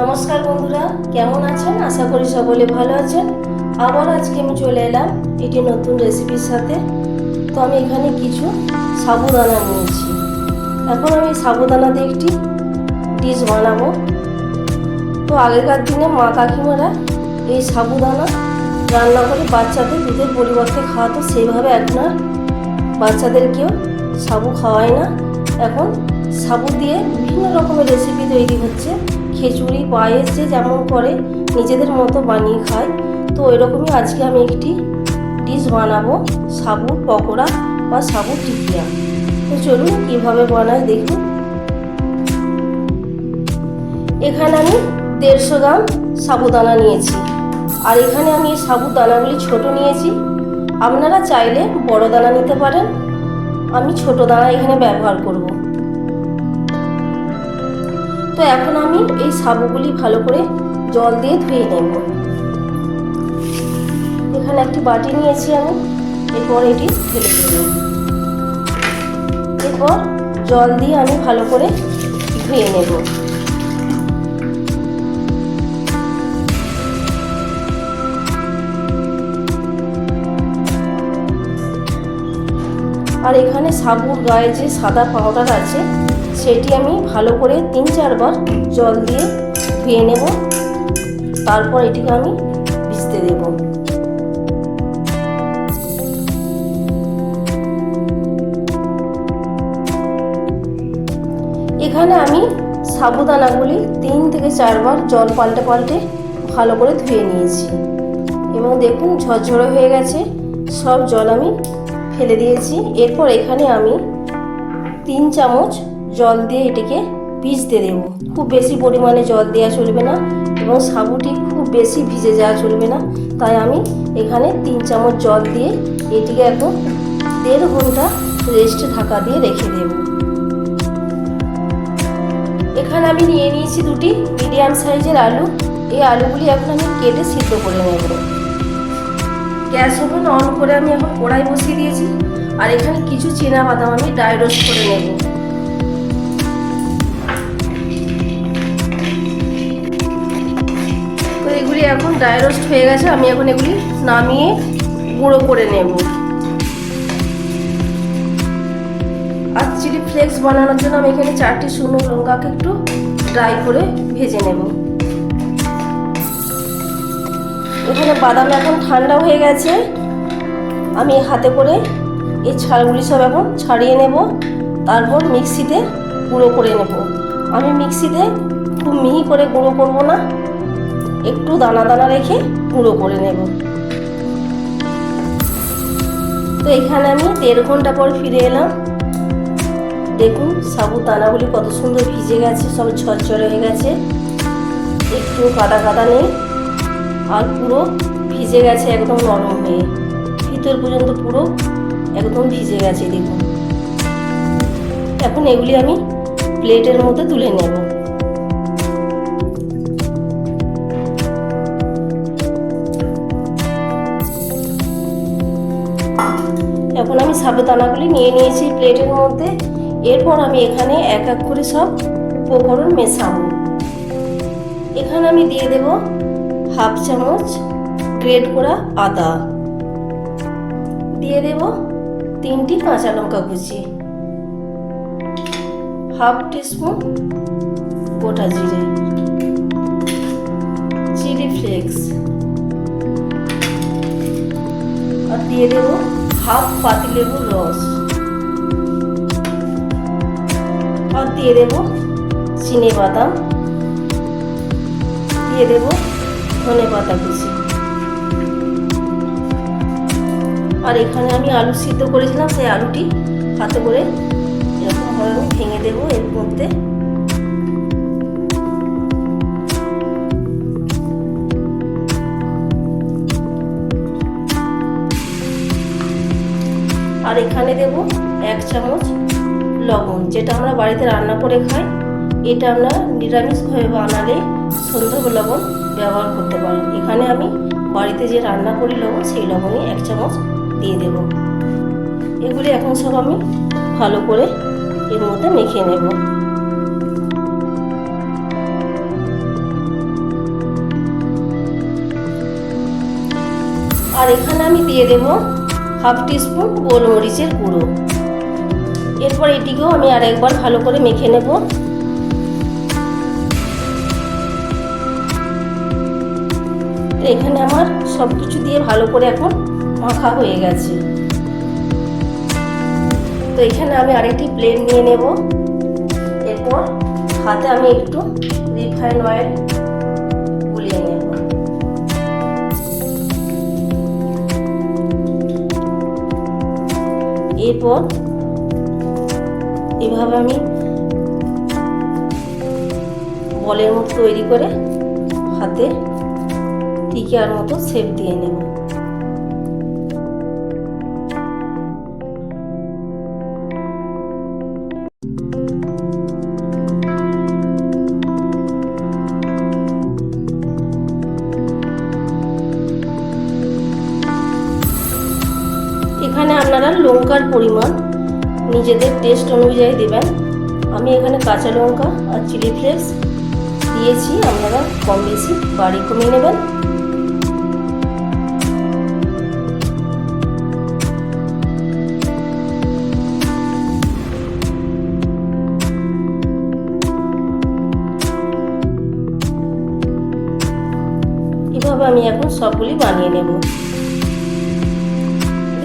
নমস্কার বন্ধুরা, কেমন আছেন? আশা করি সকলে ভালো আছেন। আবার আজকে আমি চলে এলাম এটি নতুন রেসিপির সাথে। তো আমি এখানে কিছু সাবুদানা নিয়েছি। এখন আমি সাবুদানা দিয়ে একটি ডিশ বানাবো। তো আগেকার দিনে মা কাকিমারা এই সাবুদানা রান্না করে বাচ্চাদের দুধের পরিবর্তে খাওয়াতো। সেইভাবে এখন আর বাচ্চাদেরকেও সাবু খাওয়ায় না। এখন সাবু দিয়ে বিভিন্ন রকমের রেসিপি তৈরি হচ্ছে। খিচুড়ি, পায়েস যে যেমন করে নিজেদের মতো বানিয়ে খায়। তো এরকমই আজকে আমি একটি ডিশ বানাবো, সাবুর পকোড়া বা সাবুর টিকিয়া তো চলুন কীভাবে বানায় দেখুন এখানে আমি দেড়শো গ্রাম সাবুদানা নিয়েছি। আর এখানে আমি এই সাবুদানাগুলি ছোট নিয়েছি। আপনারা চাইলে বড় দানা নিতে পারেন। আমি ছোট দানা এখানে ব্যবহার করব। তো এখন আমি এই সাবুগুলি ভালো করে জল দিয়ে ধুয়ে নেব। এখানে একটি বাটি নিয়েছি আমি, এরপর এটি ফেলে দেব। এরপর জল দিয়ে আমি ভালো করে ধুয়ে নেব। আর এখানে সাবুর গায়ে যে সাদা পাউডার আছে সেটি আমি ভালো করে তিন চারবার জল দিয়ে ধুয়ে নেব। তারপর এটিকে আমি ভিজতে দেব। এখানে আমি সাবুদানাগুলি তিন থেকে চারবার জল পাল্টে পাল্টে ভালো করে ধুয়ে নিয়েছি। এবং দেখুন ঝরঝরে হয়ে গেছে, সব জল আমি ফেলে দিয়েছি। এরপর এখানে আমি তিন চামচ জল দিয়ে এটিকে ভিজতে দেব। খুব বেশি পরিমাণে জল দেওয়া চলবে না এবং সাবুটি খুব বেশি ভিজে যাওয়া চলবে না। তাই আমি এখানে তিন চামচ জল দিয়ে এটিকে এখন দেড় ঘণ্টা রেস্টে ঢাকা দিয়ে রেখে দেব। এখানে আমি নিয়ে নিয়েছি দুটি মিডিয়াম সাইজের আলু। এই আলুগুলি এখন আমি কেটে সিদ্ধ করে নেব। গ্যাস ওভেন অন করে আমি এখন কড়াই বসিয়ে দিয়েছি। আর এখানে কিছু চীনা বাদাম আমি ড্রাই রোস্ট করে নেব। ড্রাই রোস্ট হয়ে গেছে, আমি এখন এগুলি নামিয়ে গুঁড়ো করে নেব। আর চিলি ফ্লেক্স বানানোর জন্য আমি এখানে চারটি শুকনো লঙ্কাকে একটু ড্রাই করে ভেজে নেব। এখানে বাদাম এখন ঠান্ডা হয়ে গেছে। আমি হাতে করে এই ছালগুলি সব এখন ছাড়িয়ে নেব। তারপর মিক্সিতে গুঁড়ো করে নেব। আমি মিক্সিতে খুব মিহি করে গুঁড়ো করব না। একটু দানা দানা রেখে গুঁড়ো করে নেব। তো এখানে আমি দেড় ঘণ্টা পর ফিরে এলাম। দেখুন সাবু দানাগুলি কত সুন্দর ভিজে গেছে, সব ঝরঝরে হয়ে গেছে। একটু কাদা কাদা নেই, আর পুরো ভিজে গেছে একদম নরম হয়ে। ভিতর পর্যন্ত পুরো একদম ভিজে গেছে, দেখুন। এখন এগুলি আমি প্লেটের মধ্যে তুলে নেব। এখন আমি সাবুদানাগুলি নিয়ে নিয়েছি প্লেটের মধ্যে। এরপর আমি এখানে এক এক করে সব উপকরণ মেশাবো। এখানে আমি দিয়ে দেব হাফ চামচ গ্রেট করা আদা। দিয়ে দেব তিনটি কাঁচা লঙ্কা কুচি। হাফ টিস্পুন গোটা জিরে। Chilli flakes. আর দিয়ে দেব হাফ পাতিলেবুর রস। আর দিয়ে দেব চিনে বাদাম। দিয়ে দেব ধনে পাতা কুচি। আর এখানে আমি আলু সিদ্ধ করেছিলাম, সেই আলুটি হাতে করে এরকমভাবে আমি ভেঙে দেবো এর মধ্যে। আর এখানে দেব এক চামচ লবণ, যেটা আমরা বাড়িতে রান্না করে খাই। এটা আমরা নিরামিষভাবে বানালে সুন্দর লবণ ব্যবহার করতে পারি। এখানে আমি বাড়িতে যে রান্না করি লবণ, সেই লবণে এক চামচ দিয়ে দেব। এগুলি এখন সব আমি ভালো করে এর মধ্যে মেখে নেব। আর এখানে আমি দিয়ে দেবো হাফ টিস্পুন গোলমরিচের গুঁড়ো। এরপর এটিকেও আমি আরেকবার ভালো করে মেখে নেব। এখানে আমার সব কিছু দিয়ে ভালো করে এখন মাখা হয়ে গেছে। তো এখানে আমি আরেকটি প্লেট নিয়ে নেব। এরপর হাতে আমি একটু রিফাইন অয়েল এরপর এভাবে আমি বলের মতো তৈরি করে হাতে টিকার মতো শেপ দিয়ে নেব। লঙ্কার পরিমাণ নিজেদের টেস্ট অনুযায়ী দেবেন। আমি এখানে কাঁচা লঙ্কা আর চিলি ফ্লেক্স দিয়েছি, আপনারা কম বেশি বাড়ি কমিয়ে নেবেন। এভাবে আমি এখন সবগুলি বানিয়ে নেব।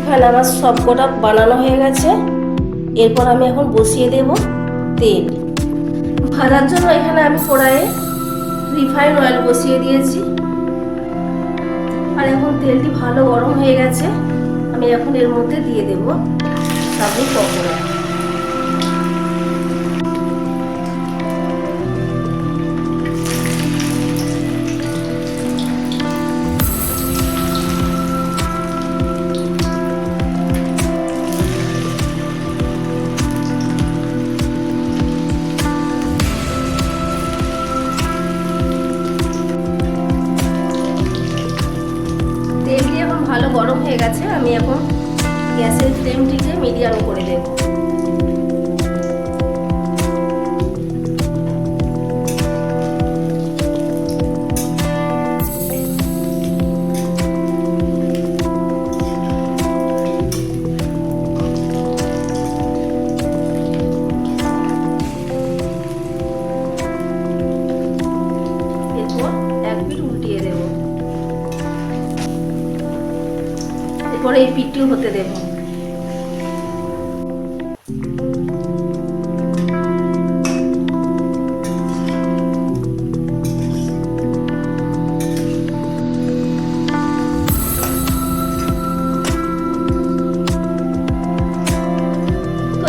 এখানে আমার সব কটা বানানো হয়ে গেছে। এরপর আমি এখন বসিয়ে দেব তেল। ভাজার জন্য এখানে আমি কড়াইয়ে রিফাইন অয়েল বসিয়ে দিয়েছি। আর এখন তেলটি ভালো গরম হয়ে গেছে। আমি এখন এর মধ্যে দিয়ে দেব সাবু পকোড়া। এরপর এক পিঠ উল্টিয়ে দেবো। এরপরে এই পিঠটিও হতে দেব।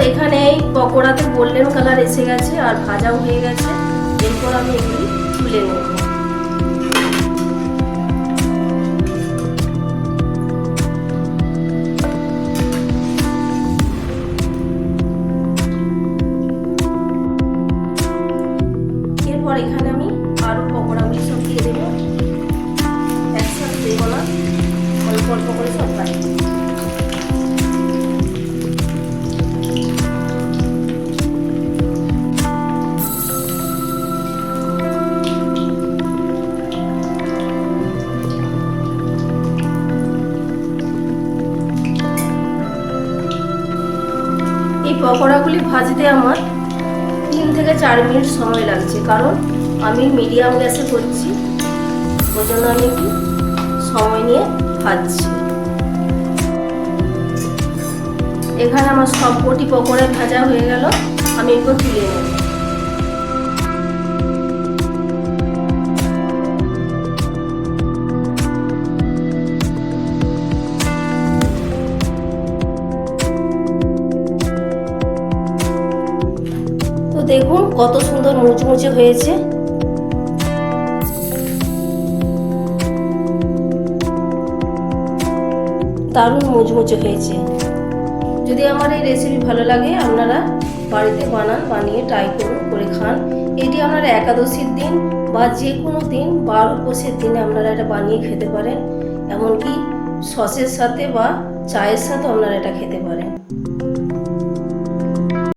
এখানে এই পকোড়াতে গোল্ডেন কালার এসে গেছে আর ভাজাও হয়ে গেছে। এরপর আমি এগুলি তুলে নেব। পকোড়াগুলি ভাজতে আমার তিন থেকে চার মিনিট সময় লাগছে, কারণ আমি মিডিয়াম গ্যাসে করছি। ওই জন্য আমি একটু সময় নিয়ে ভাজছি। এখানে আমার সব কটি পকোড়া ভাজা হয়ে গেল, আমি এরপর তুলে নেব। দেখুন কত সুন্দর মুচমুচে হয়েছে। দারুণ মুচমুচে হয়েছে। যদি আমার এই রেসিপি ভালো লাগে, আপনারা বাড়িতে বানান, বানিয়ে ট্রাই করুন, করে খান। এটি আপনারা একাদশীর দিন বা যে কোনো দিন, বার উপসের দিনে আপনারা এটা বানিয়ে খেতে পারেন। এমনকি সসের সাথে বা চায়ের সাথে আপনারা এটা খেতে পারেন।